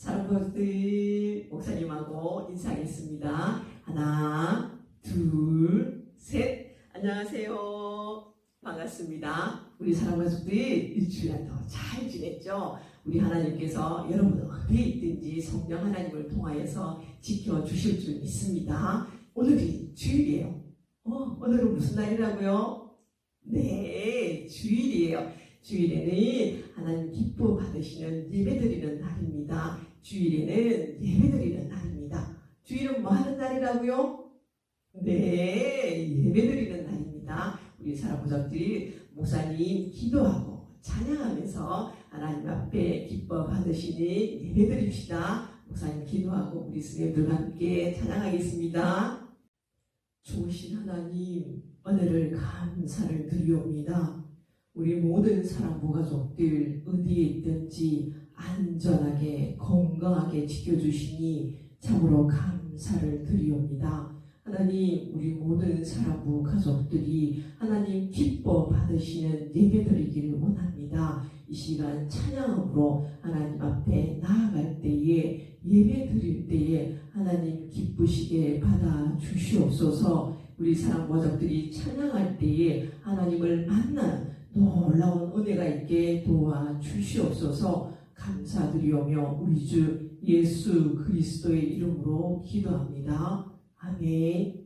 사랑꾼들 목사님하고 인사하겠습니다. 하나, 둘, 셋. 안녕하세요. 반갑습니다. 우리 사랑가족들이 일주일 더잘 지냈죠? 우리 하나님께서 여러분 어디에 있든지 성령 하나님을 통하여서 지켜주실 줄 믿습니다. 오늘이 주일이에요. 어, 오늘은 무슨 날이라고요? 네, 주일이에요. 주일에는 하나님 기뻐 받으시는 예배 드리는 날입니다. 주일에는 예배드리는 날입니다. 주일은 뭐 하는 날이라고요? 네, 예배드리는 날입니다. 우리 사랑부족들이 목사님 기도하고 찬양하면서 하나님 앞에 기뻐 받으시니 예배드립시다. 목사님 기도하고 우리 스님들과 함께 찬양하겠습니다. 좋으신 하나님, 은혜를 감사를 드리옵니다. 우리 모든 사랑부 가족들 어디에 있든지 안전하게 건강하게 지켜주시니 참으로 감사를 드리옵니다. 하나님 우리 모든 사랑부 가족들이 하나님 기뻐 받으시는 예배 드리기를 원합니다. 이 시간 찬양으로 하나님 앞에 나아갈 때에 예배 드릴 때에 하나님 기쁘시게 받아 주시옵소서 우리 사랑부 가족들이 찬양할 때에 하나님을 만나 놀라운 은혜가 있게 도와 주시옵소서 감사드리오며 우리 주 예수 그리스도의 이름으로 기도합니다. 아멘.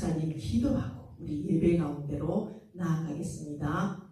목사님 기도하고 우리 예배 가운데로 나아가겠습니다.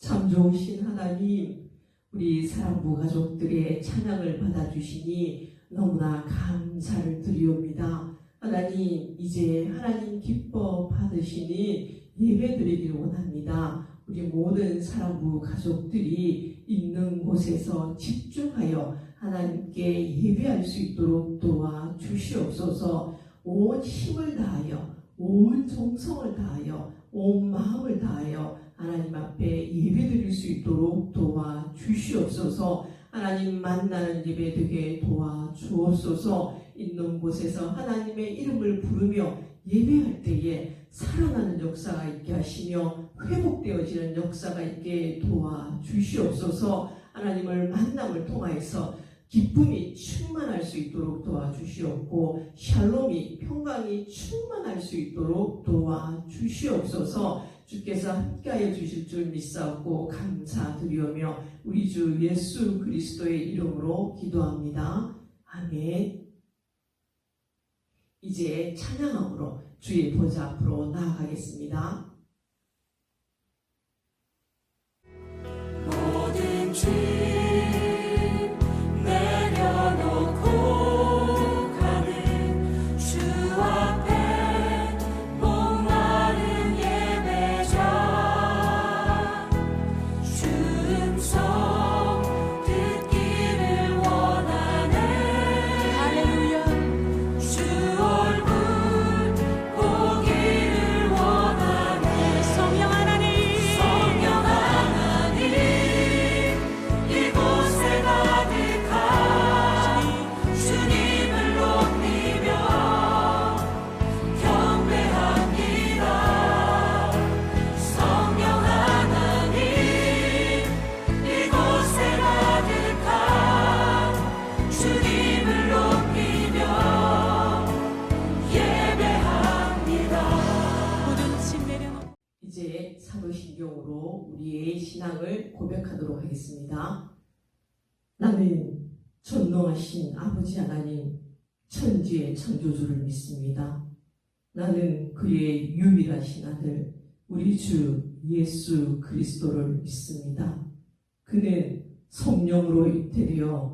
참 좋으신 하나님, 우리 사랑부 가족들의 찬양을 받아주시니 너무나 감사를 드리옵니다. 하나님, 이제 하나님 기뻐 받으시니 예배 드리길 원합니다. 우리 모든 사랑부 가족들이 있는 곳에서 집중하여 하나님께 예배할 수 있도록 도와 주시옵소서 온 힘을 다하여 온 정성을 다하여 온 마음을 다하여 하나님 앞에 예배 드릴 수 있도록 도와 주시옵소서. 하나님 만나는 예배 되게 도와 주옵소서. 있는 곳에서 하나님의 이름을 부르며 예배할 때에 살아나는 역사가 있게 하시며 회복되어지는 역사가 있게 도와 주시옵소서. 하나님을 만남을 통하여서 기쁨이 충만할 수 있도록 도와주시옵고 샬롬이 평강이 충만할 수 있도록 도와주시옵소서 주께서 함께하여 주실 줄 믿사옵고 감사드리오며 우리 주 예수 그리스도의 이름으로 기도합니다. 아멘 이제 찬양함으로 주의 보좌 앞으로 나아가겠습니다. 모든 짐 이제 사도신경으로 우리의 신앙을 고백하도록 하겠습니다. 나는 전능하신 아버지 하나님 천지의 창조주를 믿습니다. 나는 그의 유일하신 아들 우리 주 예수 그리스도를 믿습니다. 그는 성령으로 잉태되어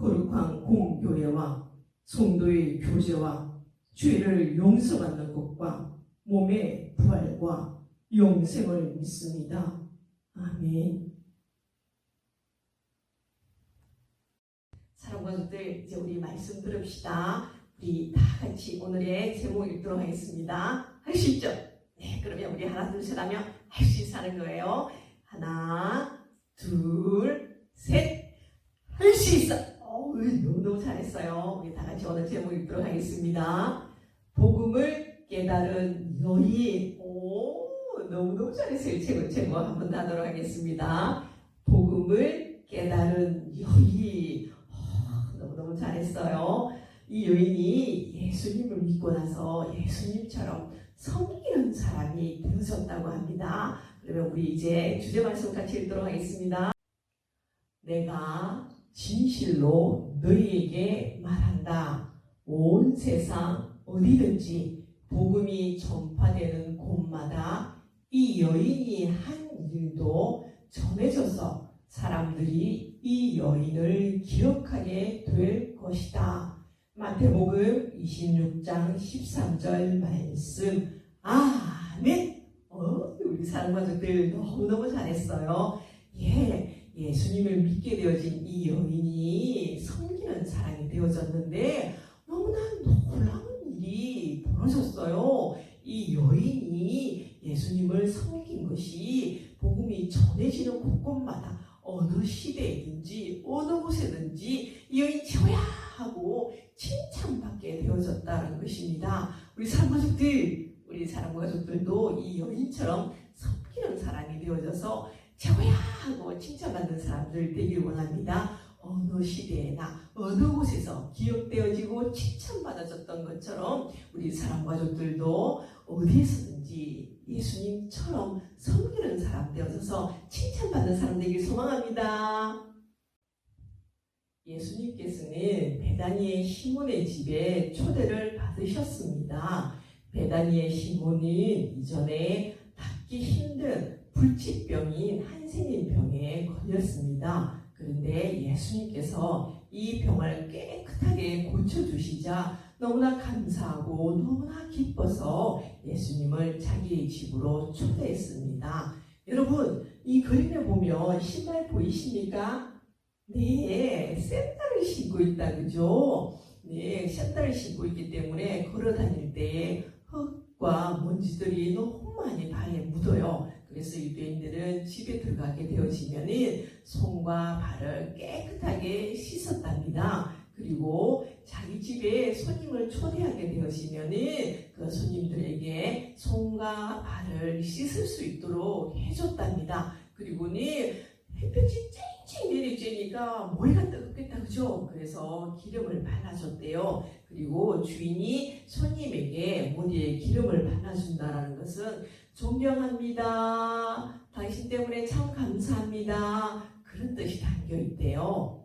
거룩한 공교회와 성도의 교제와 죄를 용서받는 것과 몸의 부활과 영생을 믿습니다. 아멘. 사랑과 가족들 이제 우리 말씀 들읍시다. 우리 다 같이 오늘의 제목 읽도록 하겠습니다. 할 수 있죠? 네, 그러면 우리 하나 둘셋 하면 할 수 있어 하는 거예요. 하나, 둘, 셋. 할 수 있어. 어우, 너무너무 잘했어요. 우리 다 같이 오늘 제목 읽도록 하겠습니다. 복음을 깨달은 여인. 오, 너무너무 잘했어요. 제목, 제목 한번 하도록 하겠습니다. 복음을 깨달은 여인. 어, 너무너무 잘했어요. 이 여인이 예수님을 믿고 나서 예수님처럼 섬기는 사람이 되어졌다고 합니다. 그러면 우리 이제 주제 말씀 같이 읽도록 하겠습니다. 내가 진실로 너희에게 말한다. 온 세상 어디든지 복음이 전파되는 곳마다 이 여인이 한 일도 전해져서 사람들이 이 여인을 기억하게 될 것이다. 마태복음 26장 13절 말씀. 아멘. 어, 우리 사랑 가족들 너무너무 잘했어요. 예, 예수님을 믿게 되어진 이 여인이 사 시대에나 어느 곳에서 기억되어지고 칭찬받아졌던 것처럼 우리 사랑 가족들도 어디에서든지 예수님처럼 섬기는 사람 되어져서 칭찬받는 사람 되길 소망합니다. 예수님께서는 베다니의 시몬의 집에 초대를 받으셨습니다. 베다니의 시몬은 이전에 낫기 힘든 불치병인 한센인 병에 걸렸습니다. 그런데 예수님께서 이 병을 깨끗하게 고쳐주시자 너무나 감사하고 너무나 기뻐서 예수님을 자기의 집으로 초대했습니다. 여러분, 이 그림에 보면 신발 보이십니까? 네, 샌들을 신고 있다, 그죠? 네, 샌들을 신고 있기 때문에 걸어 다닐 때 흙과 먼지들이 너무 많이 발에 묻어요. 그래서 유대인들은 집에 들어가게 되어지면은 손과 발을 깨끗하게 씻었답니다. 그리고 자기 집에 손님을 초대하게 되어지면은 그 손님들에게 손과 발을 씻을 수 있도록 해줬답니다. 그리고는 햇볕이 쨍 쨍 내리쬐니까 머리가 뜨겁겠다 그죠? 그래서 기름을 발라줬대요. 그리고 주인이 손님에게 머리에 기름을 발라준다라는 것은 존경합니다. 당신 때문에 참 감사합니다. 그런 뜻이 담겨 있대요.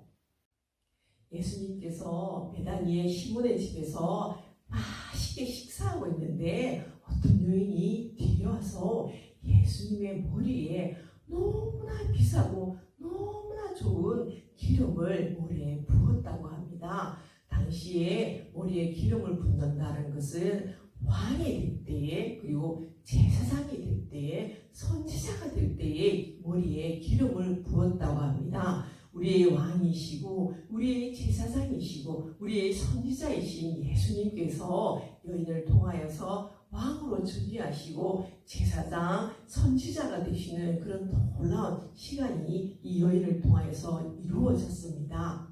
예수님께서 베다니의 시몬의 집에서 맛있게 식사하고 있는데 어떤 여인이 뒤려와서 예수님의 머리에 너무나 비싸고 너무나 좋은 기름을 머리에 부었다고 합니다. 당시에 머리에 기름을 붓는다는 것은 왕이 될 때에 그리고 제사장이 될 때에 선지자가 될 때에 머리에 기름을 부었다고 합니다. 우리의 왕이시고 우리의 제사장이시고 우리의 선지자이신 예수님께서 여인을 통하여서 왕으로 준비하시고 제사장, 선지자가 되시는 그런 놀라운 시간이 이 여인을 통하여서 이루어졌습니다.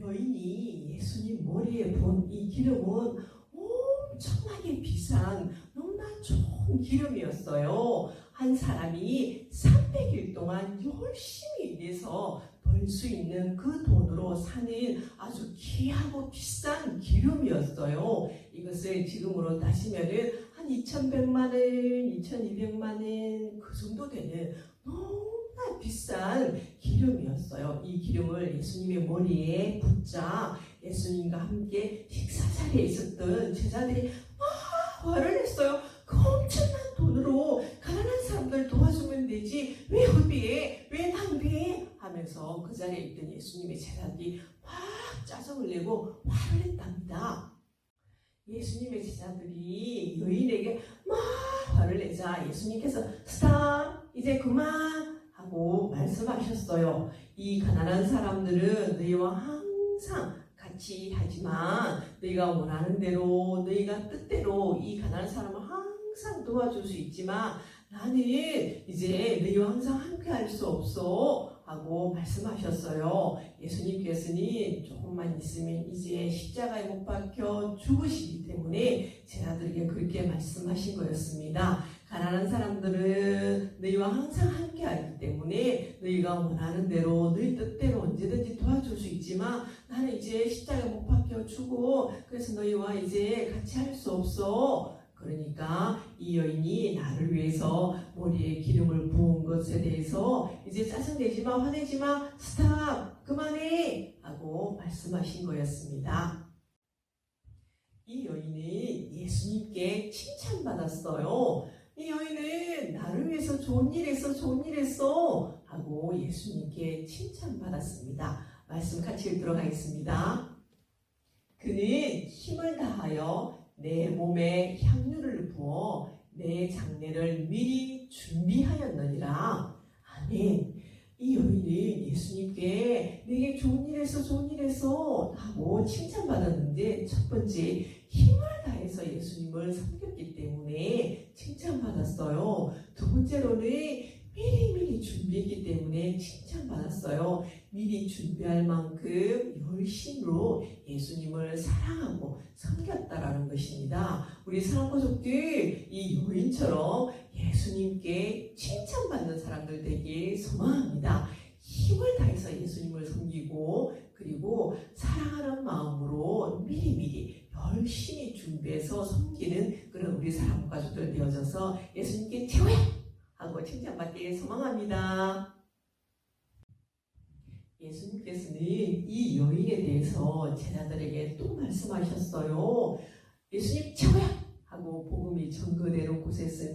여인이 예수님 머리에 부은 이 기름은 엄청나게 비싼 너무나 좋은 기름이었어요. 한 사람이 300일 동안 열심히 일해서 벌 수 있는 그 돈으로 사는 아주 귀하고 비싼 기름이었어요. 이것을 지금으로 따지면은 한 2,100만 원, 2,200만 원 그 정도 되는 너무나 비싼 기름이었어요. 이 기름을 예수님의 머리에 붓자 예수님과 함께 식사 자리에 있었던 제자들이 막 화를 냈어요. 그 엄청난 돈으로 가난한 사람들 도와주면 되지 왜 허비해? 왜 낭비해? 하면서 그 자리에 있던 예수님의 제자들이 막 짜증을 내고 화를 냈답니다. 예수님의 제자들이 여인에게 막 화를 내자 예수님께서 스탑 이제 그만 하고 말씀하셨어요. 이 가난한 사람들은 너희와 항상 같이 하지만 너희가 원하는 대로 너희가 뜻대로 이 가난한 사람을 항상 도와줄 수 있지만 나는 이제 너희와 항상 함께 할 수 없어 하고 말씀하셨어요. 예수님께서는 조금만 있으면 이제 십자가에 못 박혀 죽으시기 때문에 제자들에게 그렇게 말씀하신 거였습니다. 가난한 사람들은 너희와 항상 함께 하기 때문에 너희가 원하는 대로 너희 뜻대로 언제든지 도와줄 수 있지만 나는 이제 십자가에 못 박혀 죽고 그래서 너희와 이제 같이 할 수 없어. 그러니까 이 여인이 나를 위해서 머리에 기름을 부은 것에 대해서 이제 짜증내지 마 화내지 마 스탑 그만해 하고 말씀하신 거였습니다. 이 여인은 예수님께 칭찬받았어요. 이 여인은 나를 위해서 좋은 일 했어 좋은 일 했어 하고 예수님께 칭찬받았습니다. 말씀 같이 읽도록 하겠습니다. 그는 힘을 다하여 내 몸에 향유를 부어 내 장례를 미리 준비하였느니라. 아멘. 이 여인은 예수님께 내게 좋은 일 했어, 좋은 일 했어 하고 칭찬받았는데 첫 번째 힘을 다해서 예수님을 섬겼기 때문에 칭찬받았어요. 두 번째로는 미리미리 준비했기 때문에 칭찬받았어요. 미리 준비할 만큼 열심으로 예수님을 사랑하고 섬겼다라는 것입니다. 우리 사랑가족들 이 여인처럼 예수님께 칭찬받는 사람들 되길 소망합니다. 힘을 다해서 예수님을 섬기고 그리고 사랑하는 마음으로 미리미리 열심히 준비해서 섬기는 그런 우리 사랑 가족들 되어져서 예수님께 최고야 하고 칭찬받길 소망합니다. 예수님께서는 이 여인에 대해서 제자들에게 또 말씀하셨어요. 예수님 최고야 하고 복음이 전거되는 곳에서는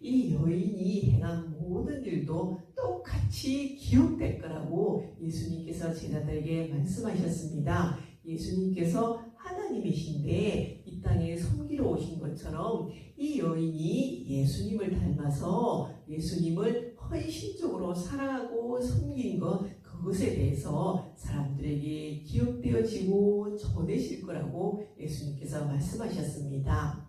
이 여인이 행한 모든 일도 똑같이 기억될 거라고 예수님께서 제자들에게 말씀하셨습니다. 예수님께서 하나님이신데 이 땅에 섬기러 오신 것처럼 이 여인이 예수님을 닮아서 예수님을 헌신적으로 사랑하고 섬긴 것 그것에 대해서 사람들에게 기억되어지고 전해질 거라고 예수님께서 말씀하셨습니다.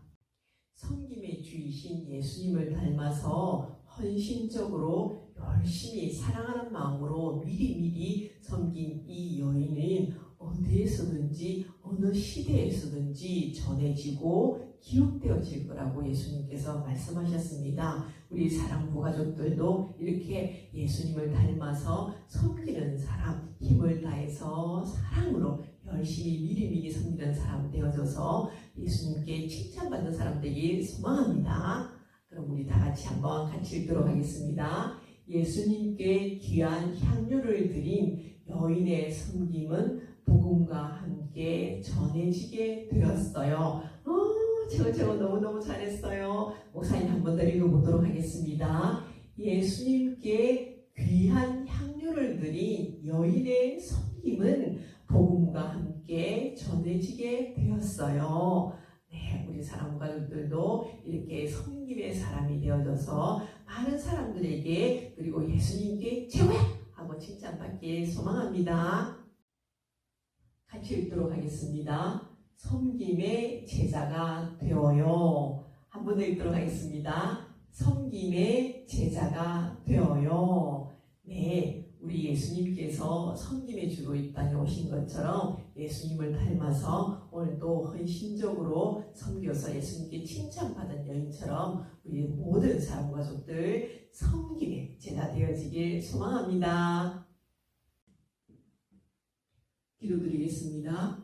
섬김의 주이신 예수님을 닮아서 헌신적으로 열심히 사랑하는 마음으로 미리미리 섬긴 이 여인은 어디에서든지 어느 시대에서든지 전해지고 기억되어질 거라고 예수님께서 말씀하셨습니다. 우리 사랑부 가족들도 이렇게 예수님을 닮아서 섬기는 사람, 힘을 다해서 사랑으로 열심히 미리미리 섬기는 사람 되어져서 예수님께 칭찬받는 사람 되길 소망합니다. 그럼 우리 다 같이 한번 같이 읽도록 하겠습니다. 예수님께 귀한 향유를 드린 여인의 섬김은 복음과 함께 전해지게 되었어요. 어, 제가 너무너무 잘했어요. 목사님 한 번 더 읽어보도록 하겠습니다. 예수님께 귀한 향유를 드린 여인의 섬김은 복음과 함께 전해지게 되었어요. 네, 우리 사랑 가족들도 이렇게 섬김의 사람이 되어져서 많은 사람들에게 그리고 예수님께 최고야 하고 칭찬받길 소망합니다. 같이 읽도록 하겠습니다. 섬김의 제자가 되어요. 한 번 더 읽도록 하겠습니다. 섬김의 제자가 되어요. 네, 우리 예수님께서 섬김의 주로 이 땅에 오신 것처럼 예수님을 닮아서 오늘도 헌신적으로 섬겨서 예수님께 칭찬받은 여인처럼 우리 모든 사람 가족들 섬김의 제자 되어지길 소망합니다. 기도드리겠습니다.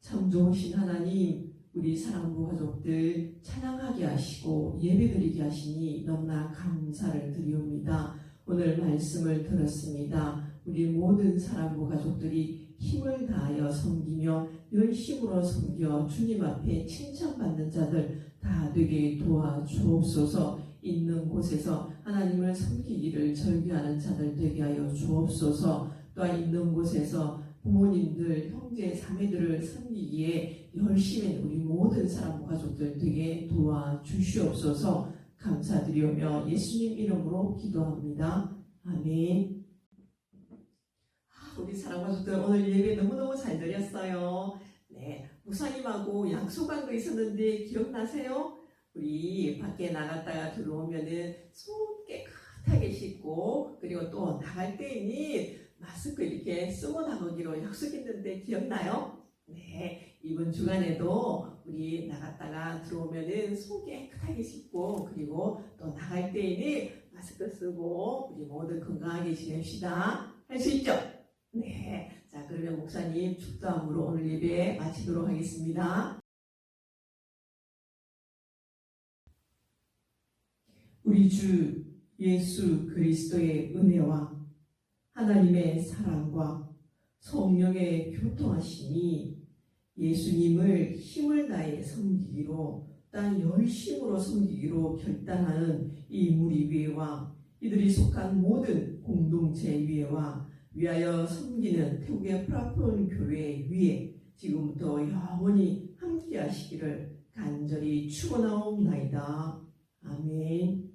참 좋으신 하나님, 우리 사랑부 가족들 찬양하게 하시고 예배드리게 하시니 너무나 감사를 드리옵니다. 오늘 말씀을 들었습니다. 우리 모든 사랑부 가족들이 힘을 다하여 섬기며 열심으로 섬겨 주님 앞에 칭찬받는 자들 다 되게 도와주옵소서 있는 곳에서 하나님을 섬기기를 절규하는 자들 되게 하여 주옵소서 또한 있는 곳에서 부모님들, 형제, 자매들을 섬기기에 열심히 우리 모든 사람 가족들 되게 도와주시옵소서 감사드리오며 예수님 이름으로 기도합니다. 아멘. 아, 우리 사랑 가족들 오늘 예배 너무너무 잘 드렸어요. 네, 목사님하고 약속한 거 있었는데 기억나세요? 우리 밖에 나갔다가 들어오면은 손 깨끗하게 씻고 그리고 또 나갈 때에는 마스크 이렇게 쓰고 나가기로 약속했는데 기억나요? 네, 이번 주간에도 우리 나갔다가 들어오면은 손 깨끗하게 씻고 그리고 또 나갈 때에는 마스크 쓰고 우리 모두 건강하게 지냅시다. 할 수 있죠? 네. 자, 그러면 목사님 축도함으로 오늘 예배 마치도록 하겠습니다. 우리 주 예수 그리스도의 은혜와 하나님의 사랑과 성령의 교통하심이 예수님을 힘을 다해 섬기기로 땅 열심으로 섬기기로 결단하는 이 무리 위에와 이들이 속한 모든 공동체 위에와 위하여 섬기는 태국의 프라폰 교회 위에 지금부터 영원히 함께 하시기를 간절히 축원하옵나이다. 아멘.